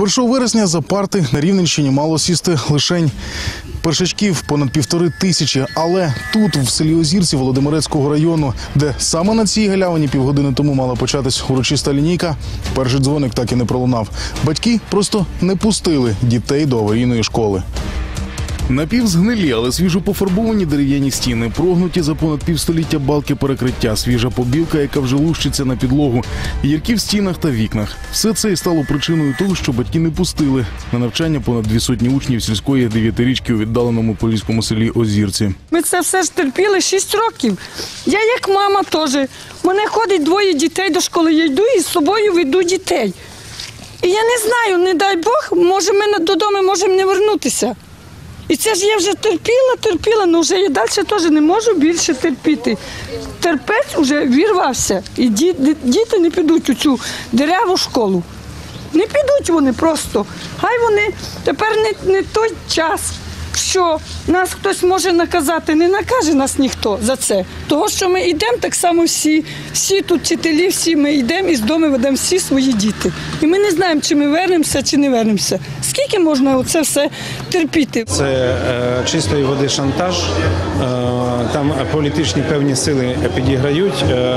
1 вересня за парти на Рівненщині мало сісти лишень першачків понад півтори тисячі. Але тут, в селі Озірці Володимирецького району, де саме на цій галявині півгодини тому мала початись урочиста лінійка, перший дзвоник так і не пролунав. Батьки просто не пустили дітей до аварійної школи. Напівзгнилі, але свіжо пофарбовані дерев'яні стіни, прогнуті за понад півстоліття балки перекриття, свіжа побілка, яка вже лущиться на підлогу, гірки в стінах та вікнах. Все це і стало причиною того, що батьки не пустили на навчання понад дві сотні учнів сільської дев'ятирічки у віддаленому поліському селі Озірці. Ми це все ж терпіли 6 років. Я як мама теж. Мене ходить двоє дітей до школи. Я йду і з собою веду дітей. І я не знаю, не дай Бог, може ми додому можемо не вернутися. І це ж я вже терпіла, терпіла, але вже я далі теж не можу більше терпіти. Терпець вже вірвався. І діти не підуть у цю дереву школу. Не підуть вони просто. Хай вони тепер не, не той час, що нас хтось може наказати. Не накаже нас ніхто за це. Того, що ми йдемо так само всі, всі тут вчителі, всі ми йдемо і з дому ведемо всі свої діти. І ми не знаємо, чи ми вернемося, чи не вернемося. Скільки можна це все терпіти? Це е, чистої води шантаж. Е, там політичні певні сили підіграють е,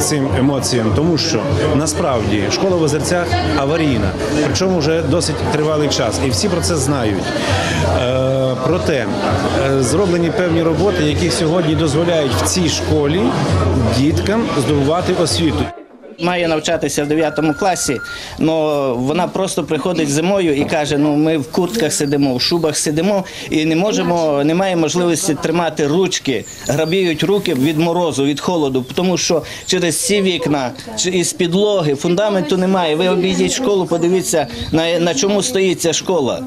цим емоціям, тому що насправді школа в Озерцях аварійна, причому вже досить тривалий час, і всі про це знають. Е, проте е, зроблені певні роботи, які сьогодні дозволяють в цій школі діткам здобувати освіту. Має навчатися в 9 класі, але вона просто приходить зимою і каже: ну ми в куртках сидимо, в шубах сидимо і не можемо, немає можливості тримати ручки, грабіють руки від морозу, від холоду, тому що через ці вікна із підлоги фундаменту немає. Ви обійдіть школу, подивіться на, на чому стоїть ця школа.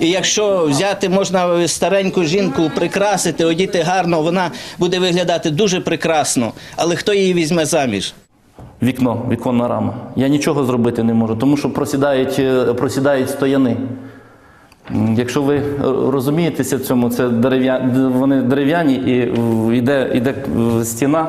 І якщо взяти можна стареньку жінку, прикрасити, одіти гарно, вона буде виглядати дуже прекрасно. Але хто її візьме заміж? Вікно, віконна рама. Я нічого зробити не можу, тому що просідають, е, просідають стояни. Якщо ви е, розумієтеся в цьому, це дерев'я... вони дерев'яні і йде, йде е, стіна,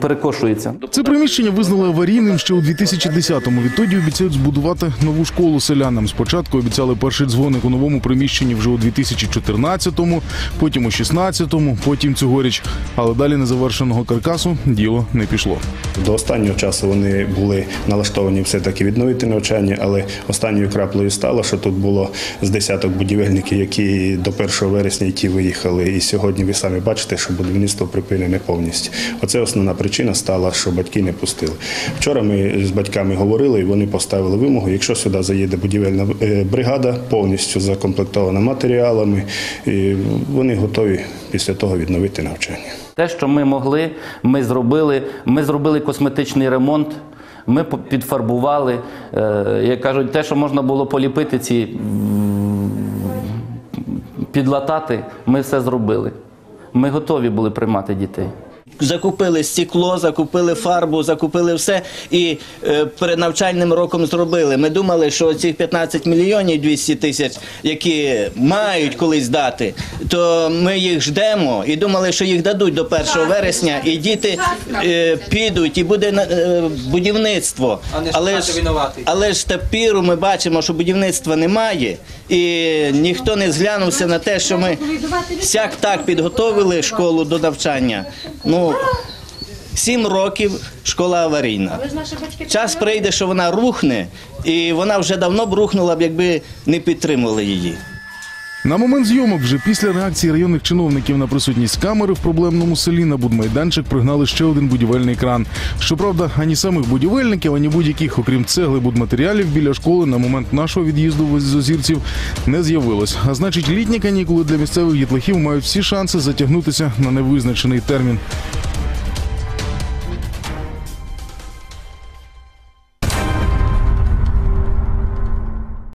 перекошується. Це приміщення визнали аварійним ще у 2010-му. Відтоді обіцяють збудувати нову школу селянам. Спочатку обіцяли перший дзвоник у новому приміщенні вже у 2014-му, потім у 16-му, потім цьогоріч. Але далі незавершеного каркасу діло не пішло. До останнього часу вони були налаштовані все-таки відновити навчання, але останньою краплею стало, що тут було з десяток будівельників, які до 1 вересня й ті виїхали. І сьогодні ви самі бачите, що будівництво припинене повністю. Оце основна причина стала, що батьки не пустили. Вчора ми з батьками говорили, і вони поставили вимогу, якщо сюди заїде будівельна е, бригада, повністю закомплектована матеріалами, і вони готові після того відновити навчання. Те, що ми могли, ми зробили. Ми зробили косметичний ремонт. Ми підфарбували. Е, Як кажуть, те, що можна було поліпити ці підлатати, ми все зробили. Ми готові були приймати дітей. Закупили стекло, закупили фарбу, закупили все і е, перед навчальним роком зробили. Ми думали, що ці 15 мільйонів 200 тисяч, які мають колись дати, то ми їх ждемо і думали, що їх дадуть до 1 вересня, і діти е, підуть, і буде на- е, будівництво. Але ж, але ж тепер ми бачимо, що будівництва немає, і ніхто не зглянувся на те, що ми сяк так підготовили школу до навчання. Ну, сім років школа аварійна. Час прийде, що вона рухне, і вона вже давно б рухнула б, якби не підтримували її. На момент зйомок, вже після реакції районних чиновників на присутність камери в проблемному селі на будмайданчик пригнали ще один будівельний кран. Щоправда, ані самих будівельників, ані будь-яких, окрім цегли, будматеріалів біля школи на момент нашого від'їзду з озірців не з'явилось. А значить, літні канікули для місцевих дітлахів мають всі шанси затягнутися на невизначений термін.